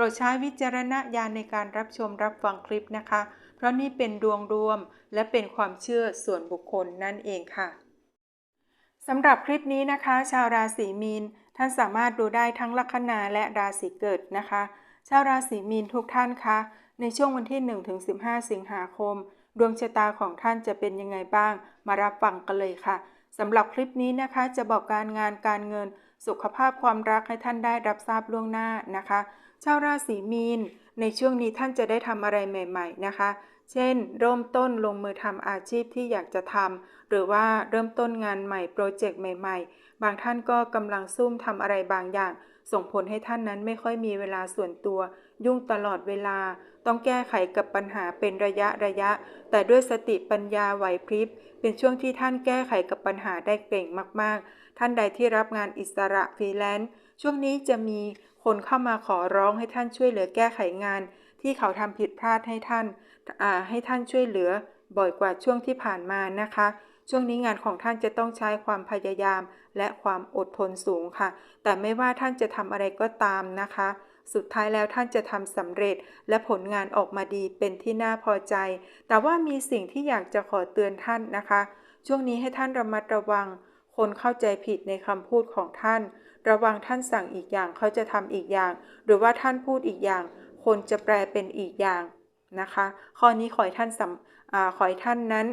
รดใช้วิจารณญาณในการรับชมรับฟังคลิปนะคะ เพราะนี่เป็นดวงรวมและเป็นความเชื่อส่วนบุคคลนั่นเองค่ะสำหรับคลิปนี้นะคะ ชาวราศีมีน ท่านสามารถดูได้ทั้งลัคนาและราศีเกิดนะคะ ชาวราศีมีนทุกท่านคะ ในช่วงวันที่ 1-15 สิงหาคม ดวงชะตาของท่านจะเป็นยังไงบ้าง มารับฟังกันเลยค่ะสำหรับคลิปนี้นะคะจะบอกการงานการเงิน สุขภาพความรักให้ท่านได้รับทราบล่วงหน้านะคะ ชาวราศีมีน ในช่วงนี้ท่านจะได้ทำอะไรใหม่ ๆ นะคะ เช่น เริ่มต้นลงมือทำอาชีพที่อยากจะทำหรือว่าเริ่มต้นงานใหม่โปรเจกต์ใหม่ ๆ บางท่านก็กำลังซุ่มทำอะไรบางอย่าง ส่งผลให้ท่านนั้นไม่ค่อยมีเวลาส่วนตัว ยุ่งตลอดเวลา ต้องแก้ไขกับปัญหาเป็นระยะระยะ แต่ด้วยสติปัญญาไหวพริบ เป็นช่วงที่ท่านแก้ไขกับปัญหาได้เก่งมาก ๆ ท่านใดที่รับงานอิสระฟรีแลนซ์ช่วงนี้จะมี คนเข้ามาขอร้องให้ท่านช่วยเหลือแก้ไขงาน ที่เขาทำผิดพลาดให้ท่านให้ท่านช่วยเหลือบ่อยกว่าช่วงที่ผ่านมานะคะ ช่วงนี้งานของท่านจะต้องใช้ความพยายาม และความอดทนสูงค่ะ แต่ไม่ว่าท่านจะทำอะไรก็ตามนะคะ สุดท้ายแล้วท่านจะทำสำเร็จ และผลงานออกมาดีเป็นที่น่าพอใจ แต่ว่ามีสิ่งที่อยากจะขอเตือนท่านนะคะ ช่วงนี้ให้ท่านระมัดระวัง คนเข้าใจผิดในคำพูดของท่าน ระวังท่านสั่งอีกอย่างเขาจะทำอีกอย่าง หรือว่าท่านพูดอีกอย่าง คนจะแปลเป็นอีกอย่างนะคะ ข้อนี้ขอให้ท่านขอให้ท่านนั้น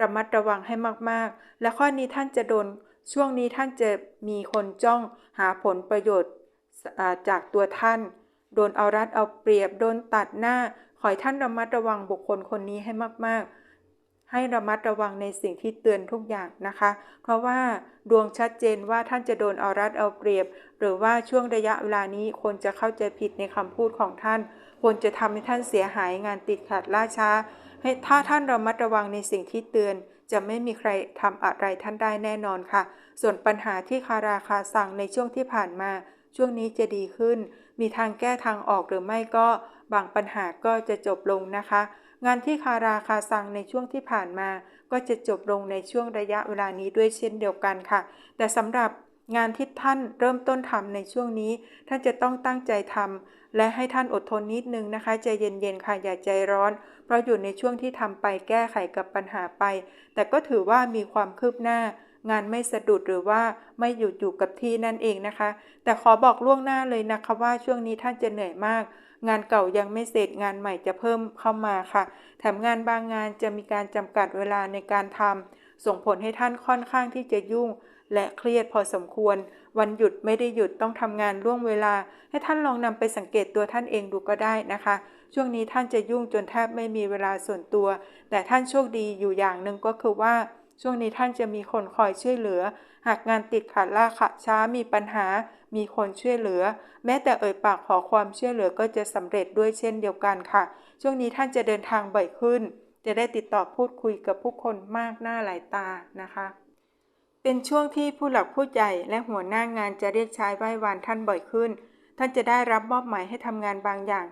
ระมัดระวังให้มากๆ และข้อนี้ท่านจะโดนช่วงนี้ท่านจะมีคนจ้องหาผลประโยชน์จากตัวท่าน โดนเอารัดเอาเปรียบ โดนตัดหน้า ขอให้ท่านระมัดระวังบุคคลคนนี้ให้มากๆ ให้ระมัดระวังในสิ่งที่เตือนทุกอย่างนะคะ เพราะว่าดวงชัดเจนว่าท่านจะโดนเอารัดเอาเปรียบ หรือว่าช่วงระยะเวลานี้คนจะเข้าใจผิดในคำพูดของท่านคนจะทำให้ท่านเสียหายงานติดขัดล่าช้า ให้ถ้าท่านระมัดระวังในสิ่งที่เตือน จะไม่มีใครทำอะไรท่านได้แน่นอนค่ะ ส่วนปัญหาที่คาราคาสั่งในช่วงที่ผ่านมา ช่วงนี้จะดีขึ้น มีทางแก้ทางออกหรือไม่ก็บางปัญหาก็จะจบลงนะคะ งานที่คาราคาซังในช่วงที่ผ่านมา ก็จะจบลงในช่วงระยะเวลานี้ด้วยเช่นเดียวกันค่ะ แต่สำหรับงานที่ท่านเริ่มต้นทำในช่วงนี้ ท่านจะต้องตั้งใจทำและให้ท่านอดทนนิดนึงนะคะ ใจเย็นๆค่ะอย่าใจร้อน เพราะอยู่ในช่วงที่ทำไปแก้ไขกับปัญหาไป แต่ก็ถือว่ามีความคืบหน้า งานไม่สะดุดหรือว่าไม่หยุดอยู่กับที่นั่นเองนะคะ แต่ขอบอกล่วงหน้าเลยนะคะว่าช่วงนี้ท่านจะเหนื่อยมาก งานเก่ายังไม่เสร็จงานใหม่จะเพิ่มเข้ามาค่ะ แถมงานบางงานจะมีการจำกัดเวลาในการทำส่งผลให้ท่านค่อนข้างที่จะยุ่ง และเครียดพอสมควร วันหยุดไม่ได้หยุดต้องทำงานล่วงเวลา ให้ท่านลองนำไปสังเกตตัวท่านเองดูก็ได้นะคะช่วงนี้ท่านจะยุ่งจนแทบไม่มีเวลาส่วนตัว แต่ท่านโชคดีอยู่อย่างหนึ่งก็คือว่า ช่วงนี้ท่านจะมีคนคอยช่วยเหลือ หากงานติดขัดล่าขะช้ามีปัญหา มีคนช่วยเหลือ แม้แต่เอ่ยปากขอความช่วยเหลือก็จะสำเร็จด้วยเช่นเดียวกันค่ะ ช่วงนี้ท่านจะเดินทางบ่อยขึ้น จะได้ติดต่อพูดคุยกับผู้คนมากหน้าหลายตานะคะ เป็นช่วงที่ผู้หลักผู้ใหญ่และหัวหน้างานจะเรียกใช้ไหว้วานท่านบ่อยขึ้น ท่านจะได้รับมอบหมายให้ทำงานบางอย่าง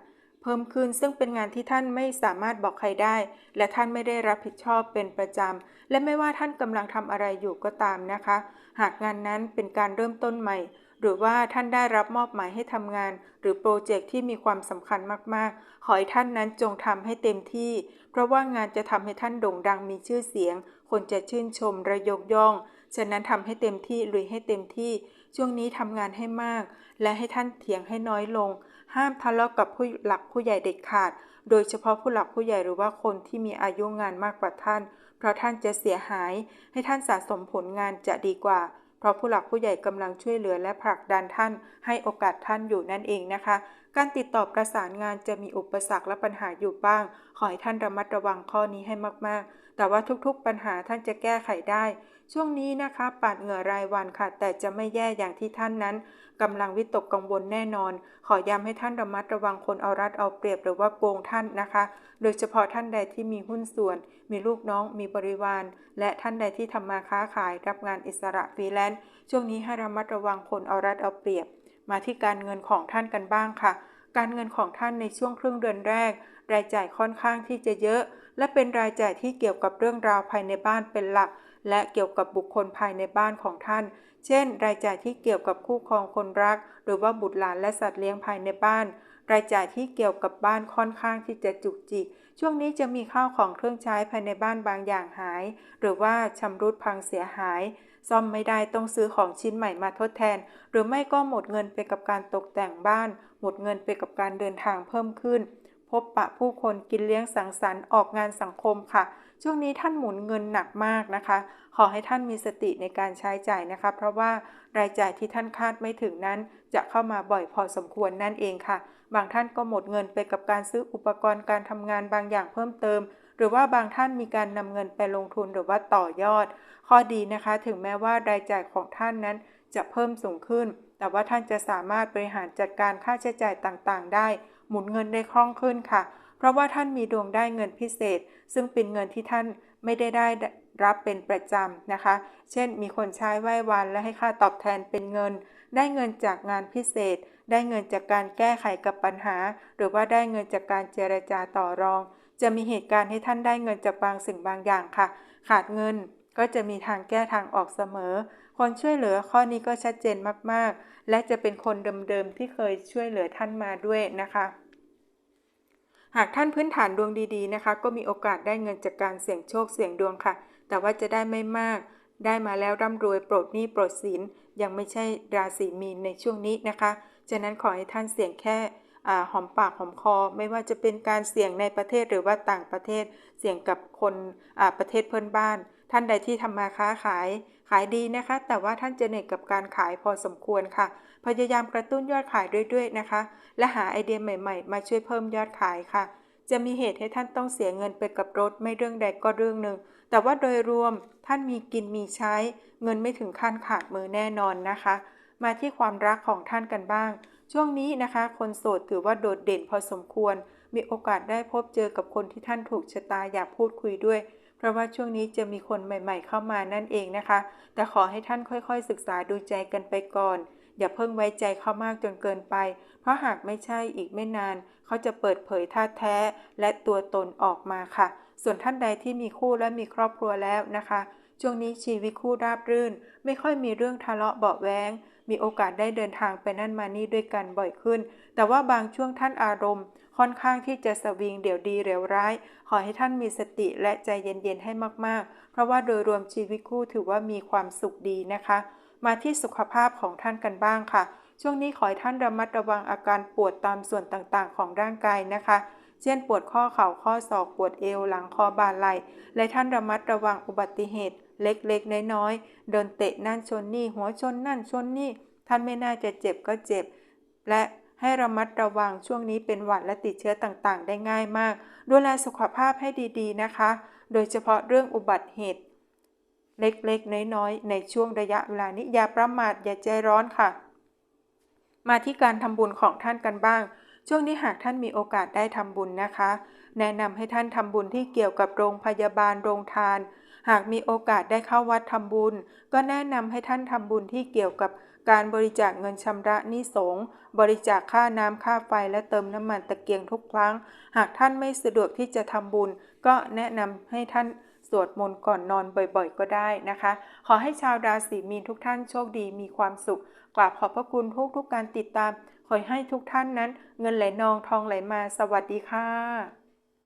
พิ่มขึ้น ซึ่งเป็นงานที่ท่านไม่สามารถบอกใครได้ และท่านไม่ได้รับผิดชอบเป็นประจำ และไม่ว่าท่านกำลังทำอะไรอยู่ก็ตามนะคะ หากงานนั้นเป็นการเริ่มต้นใหม่ หรือว่าท่านได้รับมอบหมายให้ทำงาน หรือโปรเจกต์ที่มีความสำคัญมากๆ ขอให้ท่านนั้นจงทำให้เต็มที่ เพราะว่างานจะทำให้ท่านโด่งดังมีชื่อเสียง คนจะชื่นชมระยกย่อง ฉะนั้นทำให้เต็มที่ลุยให้เต็มที่ ช่วงนี้ทำงานให้มาก และให้ท่านเถียงให้น้อยลง ห้ามทะเลาะกับผู้หลักผู้ใหญ่เด็ดขาด โดยเฉพาะผู้หลักผู้ใหญ่หรือว่าคนที่มีอายุงานมากกว่าท่าน เพราะท่านจะเสียหาย ให้ท่านสะสมผลงานจะดีกว่า เพราะผู้หลักผู้ใหญ่กำลังช่วยเหลือและผลักดันท่าน ให้โอกาสท่านอยู่นั่นเองนะคะ การติดต่อประสานงานจะมีอุปสรรคและปัญหาอยู่บ้าง ขอให้ท่านระมัดระวังข้อนี้ให้มากๆ แต่ว่าทุกๆปัญหาท่านจะแก้ไขได้ ช่วงนี้นะคะปาดเหงื่อรายวันค่ะ แต่จะไม่แย่อย่างที่ท่านนั้นกำลังวิตกกังวลแน่นอน ขอย้ำให้ท่านระมัดระวังคนเอารัดเอาเปรียบหรือว่าโกงท่านนะคะ โดยเฉพาะท่านใดที่มีหุ้นส่วน มีลูกน้อง มีบริวาร และท่านใดที่ทำมาค้าขาย รับงานอิสระฟรีแลนซ์ช่วงนี้ให้ระมัดระวังคนเอารัดเอาเปรียบ มาที่การเงินของท่านกันบ้างค่ะ การเงินของท่านในช่วงครึ่งเดือนแรก รายจ่ายค่อนข้างที่จะเยอะ และเป็นรายจ่ายที่เกี่ยวกับเรื่องราวภายในบ้านเป็นหลัก และเกี่ยวกับบุคคลภายในบ้านของท่าน เช่น รายจ่ายที่เกี่ยวกับคู่ครองคนรัก หรือว่าบุตรหลานและสัตว์เลี้ยงภายในบ้าน รายจ่ายที่เกี่ยวกับบ้านค่อนข้างที่จะจุกจิก ช่วงนี้จะมีข้าวของเครื่องใช้ภายในบ้านบางอย่างหาย หรือว่าชำรุดพังเสียหาย ซ่อมไม่ได้ต้องซื้อของชิ้นใหม่มาทดแทน หรือไม่ก็หมดเงินไปกับการตกแต่งบ้าน หมดเงินไปกับการเดินทางเพิ่มขึ้น พบปะผู้คนกินเลี้ยงสังสรรค์ออกงานสังคมค่ะ ช่วงนี้ท่านหมุนเงินหนักมากนะคะ ขอให้ท่านมีสติในการใช้จ่ายนะคะ เพราะว่ารายจ่ายที่ท่านคาดไม่ถึงนั้น จะเข้ามาบ่อยพอสมควรนั่นเองค่ะ บางท่านก็หมดเงินไปกับการซื้ออุปกรณ์การทำงานบางอย่างเพิ่มเติม หรือว่าบางท่านมีการนำเงินไปลงทุนหรือว่าต่อยอด ข้อดีนะคะ ถึงแม้ว่ารายจ่ายของท่านนั้นจะเพิ่มสูงขึ้น แต่ว่าท่านจะสามารถบริหารจัดการค่าใช้จ่ายต่างๆ ได้ หมุนเงินได้คล่องขึ้นค่ะ เพราะว่าท่านมีดวงได้เงินพิเศษ ซึ่งเป็นเงินที่ท่านไม่ได้ได้รับเป็นประจำนะคะ เช่น มีคนใช้ไหว้วันและให้ค่าตอบแทนเป็นเงิน ได้เงินจากงานพิเศษ ได้เงินจากการแก้ไขกับปัญหา หรือว่าได้เงินจากการเจรจาต่อรอง จะมีเหตุการณ์ให้ท่านได้เงินจากบางสิ่งบางอย่างค่ะ ขาดเงินก็จะมีทางแก้ทางออกเสมอ คนช่วยเหลือข้อนี้ก็ชัดเจนมากๆ และจะเป็นคนเดิมๆที่เคยช่วยเหลือท่านมาด้วยนะคะ หากท่านพื้นฐานดวงดีๆนะคะ ก็มีโอกาสได้เงินจากการเสี่ยงโชคเสี่ยงดวงค่ะ แต่ว่าจะได้ไม่มากได้มาแล้วร่ำรวยโปรดหนี้โปรดสินยังไม่ใช่ราศีมีนในช่วงนี้นะคะ ฉะนั้นขอให้ท่านเสี่ยงแค่หอมปากหอมคอ ไม่ว่าจะเป็นการเสี่ยงในประเทศหรือว่าต่างประเทศเสี่ยงกับคนประเทศเพื่อนบ้าน ท่านใดที่ทำมาค้าขายขายดีนะคะ แต่ว่าท่านจะเหนื่อยกับการขายพอสมควรค่ะ พยายามกระตุ้นยอดขายด้วยๆนะคะ และหาไอเดียใหม่ๆ มาช่วยเพิ่มยอดขายค่ะ จะมีเหตุให้ท่านต้องเสียเงินไปกับรถไม่เรื่องใดก็เรื่องหนึ่ง แต่ว่าโดยรวมท่านมีกินมีใช้ เงินไม่ถึงขั้นขาดมือแน่นอนนะคะ มาที่ความรักของท่านกันบ้าง ช่วงนี้นะคะ คนโสดถือว่าโดดเด่นพอสมควร มีโอกาสได้พบเจอกับคนที่ท่านถูกชะตาอยากพูดคุยด้วย เพราะว่าช่วงนี้จะมีคนใหม่ ๆ เข้ามานั่นเองนะคะ แต่ขอให้ท่านค่อยๆ ศึกษาดูใจกันไปก่อน อย่าเพิ่งไว้ใจเขามากจนเกินไป เพราะหากไม่ใช่อีกไม่นาน เขาจะเปิดเผยท่าแท้และตัวตนออกมาค่ะ ส่วนท่านใดที่มีคู่และมีครอบครัวแล้วนะคะ ช่วงนี้ชีวิตคู่ราบรื่น ไม่ค่อยมีเรื่องทะเลาะเบาแวงมีโอกาสได้เดินทางไปนั่นมานี่ด้วยกันบ่อยขึ้น แต่ว่าบางช่วงท่านอารมณ์ ค่อนข้างที่จะสวิงเดี๋ยวดีเร็วร้าย ขอให้ท่านมีสติและใจเย็นๆให้มากๆ เพราะว่าโดยรวมชีวิตคู่ถือว่ามีความสุขดีนะคะ มาที่สุขภาพของท่านกันบ้างค่ะ ช่วงนี้ขอให้ท่านระมัดระวังอาการปวดตามส่วนต่างๆ ของร่างกายนะคะเช่นปวดข้อเข่าข้อศอกปวดเอวหลังคอบ่าไหล่และท่านระมัดระวังอุบัติเหตุ เล็กๆ น้อยๆโดนเตะนั่นชนนี่หัวชนนั่นชนนี่ ท่านไม่น่าจะเจ็บก็เจ็บ และ ให้ระมัดระวังช่วงนี้เป็นหวัดและติดเชื้อต่างๆ ได้ง่ายมาก ดูแลสุขภาพให้ดีๆนะคะ โดยเฉพาะเรื่องอุบัติเหตุ เล็กๆ น้อยๆ ในช่วงระยะเวลานี้อย่าประมาทอย่าใจร้อนค่ะ มาที่การทำบุญของท่านกันบ้าง ช่วงนี้หากท่านมีโอกาสได้ทำบุญนะคะ แนะนำให้ท่านทำบุญที่เกี่ยวกับโรงพยาบาลโรงทาน หากมีโอกาสได้เข้าวัดทำบุญ ก็แนะนำให้ท่านทำบุญที่เกี่ยวกับการบริจาคเงินชำระหนี้สงบริจาคค่าน้ำค่าไฟและเติมน้ำมันตะเกียงทุกครั้ง หากท่านไม่สะดวกที่จะทำบุญ ก็แนะนำให้ท่านสวดมนต์ก่อนนอนบ่อยๆ ก็ได้นะคะ ขอให้ชาวราศีมีนทุกท่านโชคดีมีความสุข กราบขอบพระคุณทุกทุกการติดตาม ขอให้ทุกท่านนั้น เงินไหลนองทองไหลมา สวัสดีค่ะ